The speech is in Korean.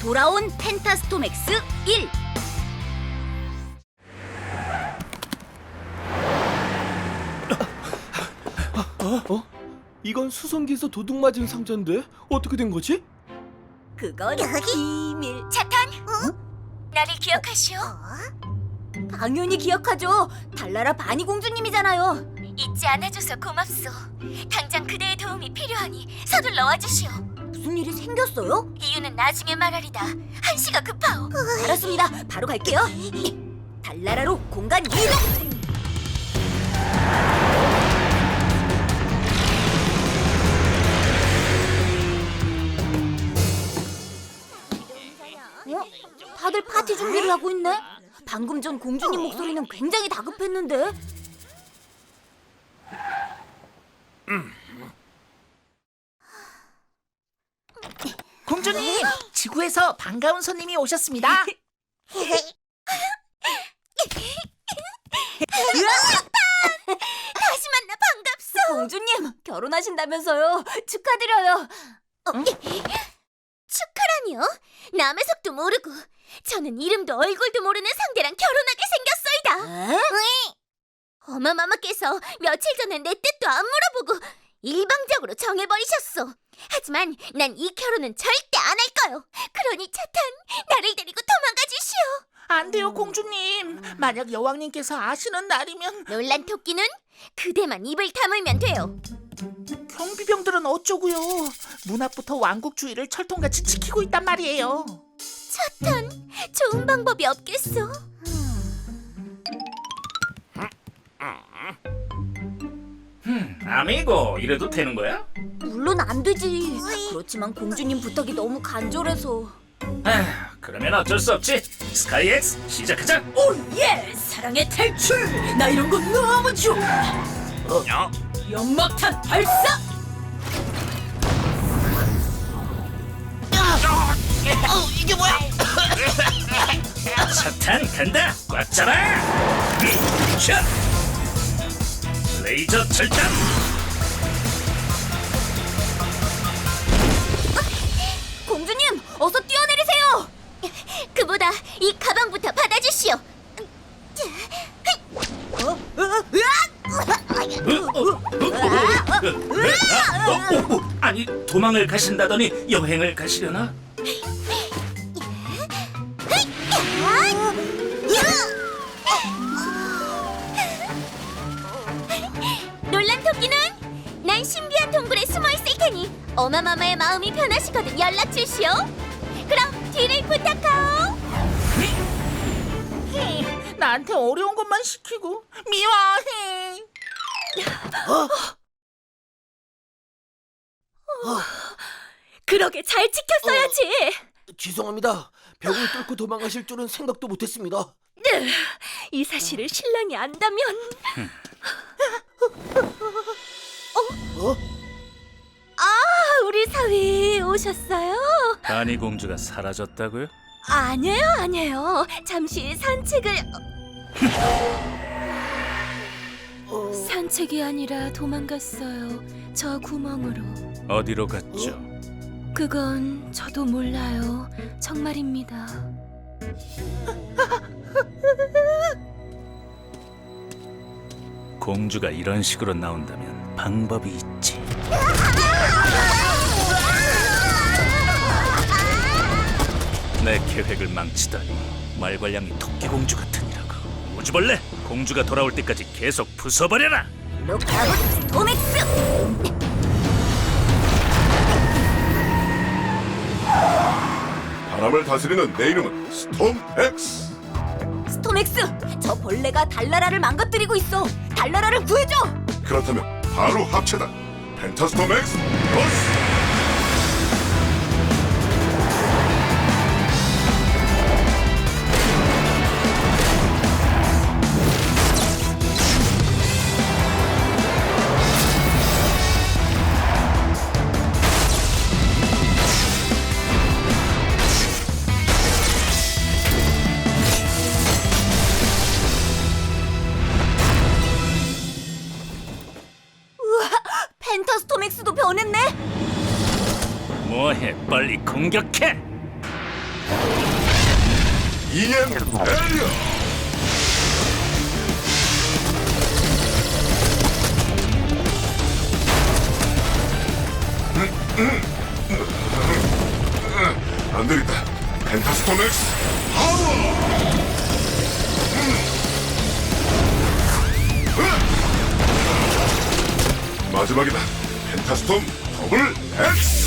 돌아온 펜타스토맥스 1 어? 이건 수성기에서 도둑 맞은 상자인데 어떻게 된 거지? 그건 비밀. 차탄. 나를 기억하시오? 당연히 기억하죠. 달나라 바니 공주님이잖아요. 잊지 않아줘서 고맙소. 당장 그대의 도움이 필요하니 서둘러 와주시오 무슨 일이 생겼어요? 이유는 나중에 말하리다 한시가 급하오 알았습니다 바로 갈게요 달나라로 공간 이동 어? 다들 파티 준비를 하고 있네. 방금 전 공주님 목소리는 굉장히 다급했는데. 공주님, 지구에서 반가운 손님이 오셨습니다. 다시 만나 반갑소. 공주님 결혼하신다면서요. 축하드려요. 축하라니요? 남의 속도 모르고 저는 이름도 얼굴도 모르는 상대랑 결혼하게 생겼소이다. 어마마마께서 며칠 전에 내 뜻도 안 물어보고 일방적으로 정해버리셨소. 하지만 난 이 결혼은 절대 안 할 거요. 그러니 차탄 나를 데리고 도망가 주시오. 안 돼요, 공주님. 만약 여왕님께서 아시는 날이면 놀란 토끼는 그대만 입을 다물면 돼요. 경비병들은 어쩌고요? 문 앞부터 왕국 주위를 철통같이 지키고 있단 말이에요. 차탄 좋은 방법이 없겠어? 아미고 이래도 되는 거야? 물론 안 되지. 그렇지만 공주님 부탁이 너무 간절해서. 아, 그러면 어쩔 수 없지. 스카이엑스 시작하자. 예! 사랑의 탈출! 나 이런 거 너무 좋아! 어? 연막탄 발사! 사탄 간다. 꽉 잡아. 음, 샷. 레이저 절단. 어서 뛰어내리세요. 그보다 이 가방부터 받아주시오. 어, 어, 어, 어, 어, 아니 도망을 가신다더니 여행을 가시려나? 놀란 토끼는 난 신비한 동굴에 숨어 있을 테니 어마마마의 마음이 변하시거든 연락 주시오. 그럼 뒤를 부탁하오. 나한테 어려운 것만 시키고 미워해. 그러게 잘 지켰어야지! 죄송합니다. 벽을 뚫고 도망가실 줄은 생각도 못했습니다. 이 사실을 신랑이 안다면 어? 아, 우리 사위 오셨어요? 바니 공주가 사라졌다고요? 아니에요, 아니에요. 잠시 산책을 어... 산책이 아니라 도망갔어요. 저 구멍으로. 어디로 갔죠? 그건 저도 몰라요. 정말입니다. 공주가 이런 식으로 나온다면 방법이 있지. 내 계획을 망치다니 말괄량이 토끼 공주 같으니라고. 우주벌레 공주가 돌아올 때까지 계속 부숴버려라. 로카봇 도맥스 바람을 다스리는 내 이름은 스톰 X. 스톰엑스 저 벌레가 달나라를 망가뜨리고 있어 달나라를 구해줘 그렇다면 바로 합체다. 펜타스톰 버스. 펜타스 뭐해? 빨리 공격해. EM 에리어! 안 되겠다. 펜타스톰 X 파워! 마지막이다. 펜타스톰 더블 X